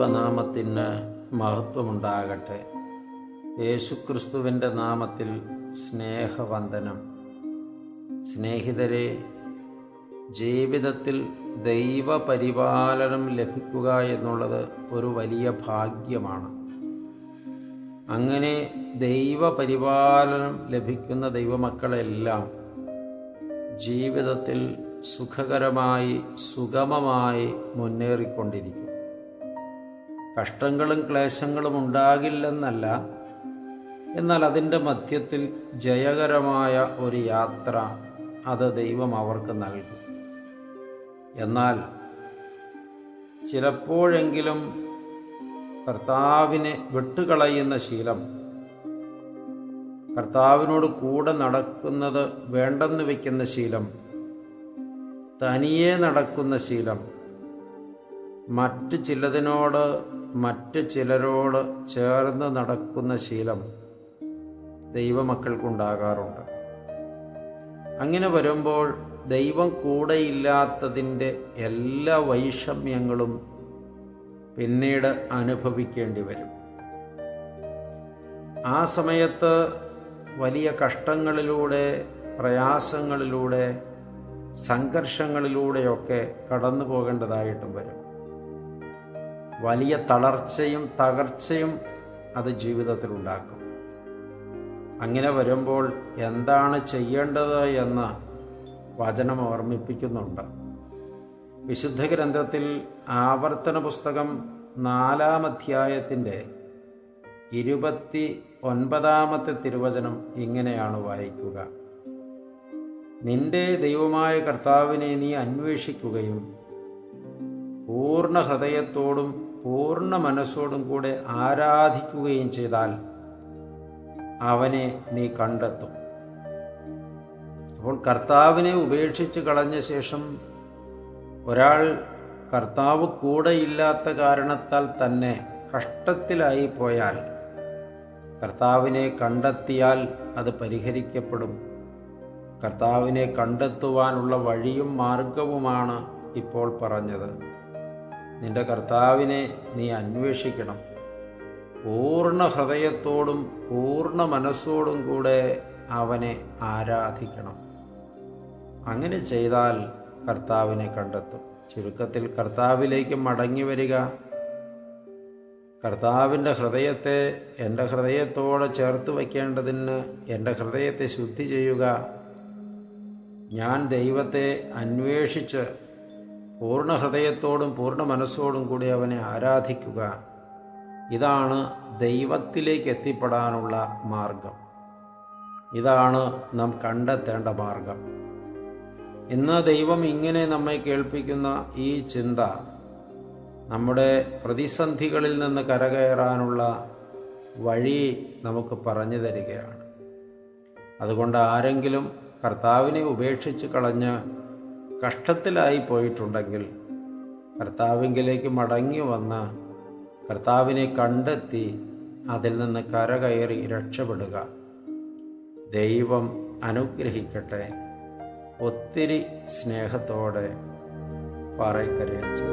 ദൈവനാമത്തിന് മഹത്വമുണ്ടാകട്ടെ. യേശുക്രിസ്തുവിന്റെ നാമത്തിൽ സ്നേഹവന്ദനം. സ്നേഹിതരെ ജീവിതത്തിൽ ദൈവപരിപാലനം ലഭിക്കുക എന്നുള്ളത് ഒരു വലിയ ഭാഗ്യമാണ്. അങ്ങനെ ദൈവപരിപാലനം ലഭിക്കുന്ന ദൈവമക്കളെല്ലാം ജീവിതത്തിൽ സുഖകരമായി സുഗമമായി മുന്നേറിക്കൊണ്ടിരിക്കും. കഷ്ടങ്ങളും ക്ലേശങ്ങളും ഉണ്ടാകില്ലെന്നല്ല. എന്നാൽ അതിന്റെ മധ്യത്തിൽ ജയകരമായ ഒരു യാത്ര അത് ദൈവം അവർക്ക് നൽകും. എന്നാൽ ചിലപ്പോഴെങ്കിലും കർത്താവിനെ വിട്ടുകളയുന്ന ശീലം കർത്താവിനോട് കൂടെ നടക്കുന്നത് വേണ്ടെന്ന് വയ്ക്കുന്ന ശീലം തനിയെ നടക്കുന്ന ശീലം മറ്റ് ചിലതിനോട് മറ്റ് ചിലരോട് ചേർന്ന് നടക്കുന്ന ശീലം ദൈവമക്കൾക്കുണ്ടാകാറുണ്ട്. അങ്ങനെ വരുമ്പോൾ ദൈവം കൂടെയില്ലാത്തതിന്റെ എല്ലാ വൈഷമ്യങ്ങളും പിന്നീട് അനുഭവിക്കേണ്ടി വരും. ആ സമയത്ത് വലിയ കഷ്ടങ്ങളിലൂടെ പ്രയാസങ്ങളിലൂടെ സംഘർഷങ്ങളിലൂടെയൊക്കെ കടന്നു പോകേണ്ടതായിട്ടും വരും. വലിയ തളർച്ചയും തകർച്ചയും അത് ജീവിതത്തിൽ ഉണ്ടാക്കും അങ്ങനെ വരുമ്പോൾ എന്താണ് ചെയ്യേണ്ടത് എന്ന് വചനം ഓർമ്മിപ്പിക്കുന്നുണ്ട്. വിശുദ്ധ ഗ്രന്ഥത്തിൽ ആവർത്തന പുസ്തകം നാലാം അധ്യായത്തിന്റെ ഇരുപത്തി ഒൻപതാമത്തെ തിരുവചനം ഇങ്ങനെയാണ് വായിക്കുക. നിന്റെ ദൈവമായ കർത്താവിനെ നീ അന്വേഷിക്കുകയും പൂർണ ഹൃദയത്തോടും പൂർണ മനസ്സോടും കൂടെ ആരാധിക്കുകയും ചെയ്താൽ അവനെ നീ കണ്ടെത്തും. അപ്പോൾ കർത്താവിനെ ഉപേക്ഷിച്ച് കളഞ്ഞ ശേഷം ഒരാൾ കർത്താവ് കൂടെയില്ലാത്ത കാരണത്താൽ തന്നെ കഷ്ടത്തിലായി പോയാൽ കർത്താവിനെ കണ്ടെത്തിയാൽ അത് പരിഹരിക്കപ്പെടും. കർത്താവിനെ കണ്ടെത്തുവാനുള്ള വഴിയും മാർഗവുമാണ് ഇപ്പോൾ പറഞ്ഞത്. നിന്റെ കർത്താവിനെ നീ അന്വേഷിക്കണം. പൂർണ ഹൃദയത്തോടും പൂർണ മനസ്സോടും കൂടെ അവനെ ആരാധിക്കണം. അങ്ങനെ ചെയ്താൽ കർത്താവിനെ കണ്ടെത്തും. ചുരുക്കത്തിൽ കർത്താവിലേക്ക് മടങ്ങി വരിക. കർത്താവിന്റെ ഹൃദയത്തെ എന്റെ ഹൃദയത്തോടെ ചേർത്ത് വയ്ക്കേണ്ടതിന് എന്റെ ഹൃദയത്തെ ശുദ്ധി ചെയ്യുക. ഞാൻ ദൈവത്തെ അന്വേഷിച്ച് പൂർണ ഹൃദയത്തോടും പൂർണ മനസ്സോടും കൂടി അവനെ ആരാധിക്കുക. ഇതാണ് ദൈവത്തിലേക്ക് എത്തിപ്പെടാനുള്ള മാർഗം. ഇതാണ് നാം കണ്ടെത്തേണ്ട മാർഗം. ഇന്ന് ദൈവം ഇങ്ങനെ നമ്മെ കേൾപ്പിക്കുന്ന ഈ ചിന്ത നമ്മുടെ പ്രതിസന്ധികളിൽ നിന്ന് കരകയറാനുള്ള വഴി നമുക്ക് പറഞ്ഞു തരികയാണ്. അതുകൊണ്ട് ആരെങ്കിലും കർത്താവിനെ ഉപേക്ഷിച്ച് കളഞ്ഞ് കഷ്ടത്തിലായി പോയിട്ടുണ്ടെങ്കിൽ കർത്താവിങ്കിലേക്ക് മടങ്ങി വന്ന് കർത്താവിനെ കണ്ടെത്തി അതിൽ നിന്ന് കരകയറി രക്ഷപ്പെടുക. ദൈവം അനുഗ്രഹിക്കട്ടെ. ഒത്തിരി സ്നേഹത്തോടെ പാറയ്ക്കരയച്ചു